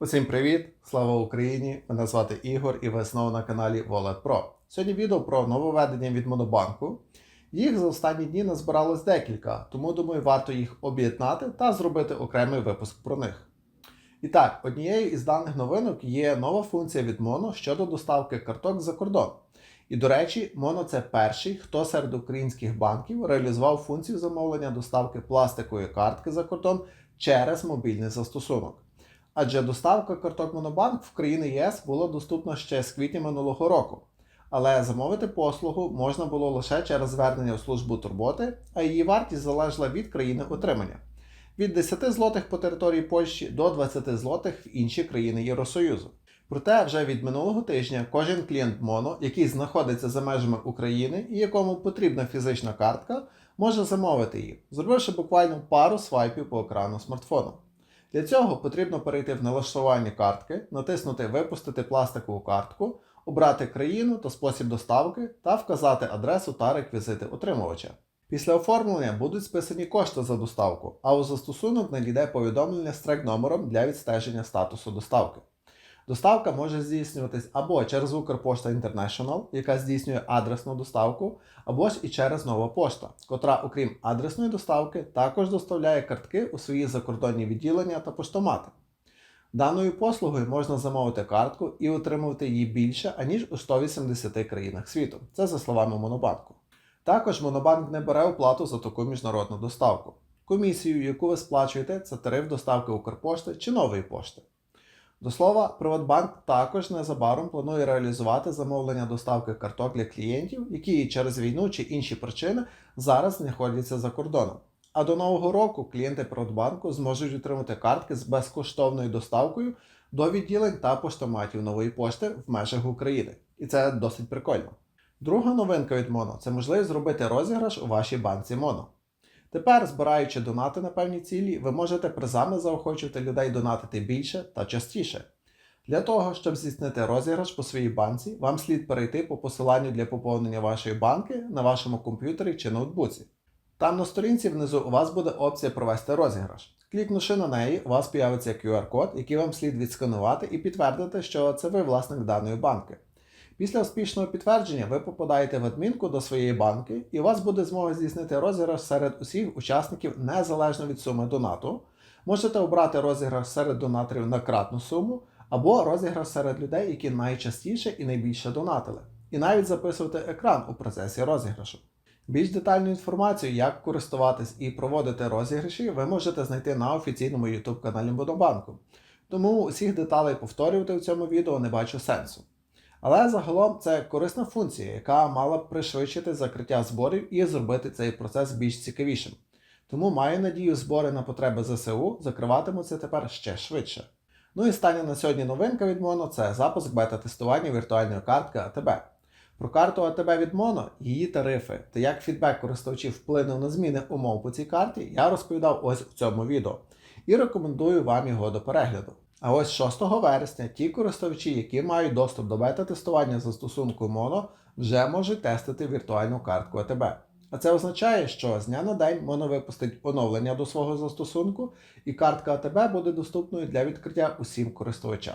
Усім привіт! Слава Україні! Мене звати Ігор і ви знову на каналі Wallet Pro. Сьогодні відео про нововведення від Монобанку. Їх за останні дні назбиралось декілька, тому думаю, варто їх об'єднати та зробити окремий випуск про них. І так, однією із даних новинок є нова функція від Mono щодо доставки карток за кордон. І до речі, Mono це перший, хто серед українських банків реалізував функцію замовлення доставки пластикової картки за кордон через мобільний застосунок. Адже доставка карток Монобанк в країни ЄС була доступна ще з квітня минулого року. Але замовити послугу можна було лише через звернення у службу турботи, а її вартість залежала від країни отримання від 10 злотих по території Польщі до 20 злотих в інші країни Євросоюзу. Проте вже від минулого тижня кожен клієнт Моно, який знаходиться за межами України і якому потрібна фізична картка, може замовити її, зробивши буквально пару свайпів по екрану смартфону. Для цього потрібно перейти в налаштування картки, натиснути Випустити пластикову картку, обрати країну та спосіб доставки та вказати адресу та реквізити отримувача. Після оформлення будуть списані кошти за доставку, а у застосунок надійде повідомлення з трек-номером для відстеження статусу доставки. Доставка може здійснюватись або через Укрпошта International, яка здійснює адресну доставку, або ж і через нова пошта, котра, окрім адресної доставки, також доставляє картки у свої закордонні відділення та поштомати. Даною послугою можна замовити картку і отримувати її більше, аніж у 180 країнах світу. Це за словами Монобанку. Також Монобанк не бере оплату за таку міжнародну доставку. Комісію, яку ви сплачуєте, це тариф доставки Укрпошти чи нової пошти. До слова, Приватбанк також незабаром планує реалізувати замовлення доставки карток для клієнтів, які через війну чи інші причини зараз знаходяться за кордоном. А до нового року клієнти Приватбанку зможуть отримати картки з безкоштовною доставкою до відділень та поштоматів нової пошти в межах України. І це досить прикольно. Друга новинка від Mono – це можливість зробити розіграш у вашій банці Mono. Тепер, збираючи донати на певні цілі, ви можете призами заохочувати людей донатити більше та частіше. Для того, щоб здійснити розіграш по своїй банці, вам слід перейти по посиланню для поповнення вашої банки на вашому комп'ютері чи ноутбуці. Там на сторінці внизу у вас буде опція провести розіграш. Клікнувши на неї, у вас з'явиться QR-код, який вам слід відсканувати і підтвердити, що це ви власник даної банки. Після успішного підтвердження ви попадаєте в адмінку до своєї банки, і у вас буде змога здійснити розіграш серед усіх учасників незалежно від суми донату. Можете обрати розіграш серед донаторів на кратну суму, або розіграш серед людей, які найчастіше і найбільше донатили, і навіть записувати екран у процесі розіграшу. Більш детальну інформацію, як користуватись і проводити розіграші, ви можете знайти на офіційному YouTube каналі Монобанку. Тому усіх деталей повторювати в цьому відео не бачу сенсу. Але загалом це корисна функція, яка мала б пришвидшити закриття зборів і зробити цей процес більш цікавішим. Тому маю надію, збори на потреби ЗСУ закриватимуться тепер ще швидше. Ну і стання на сьогодні новинка від Mono – це запуск бета-тестування віртуальної картки АТБ. Про карту АТБ від Mono, її тарифи та як фідбек користувачів вплинув на зміни умов по цій карті, я розповідав ось в цьому відео. І рекомендую вам його до перегляду. А ось 6 вересня ті користувачі, які мають доступ до бета-тестування застосунку Mono, вже можуть тестити віртуальну картку АТБ. А це означає, що з дня на день Mono випустить оновлення до свого застосунку, і картка АТБ буде доступною для відкриття усім користувачам.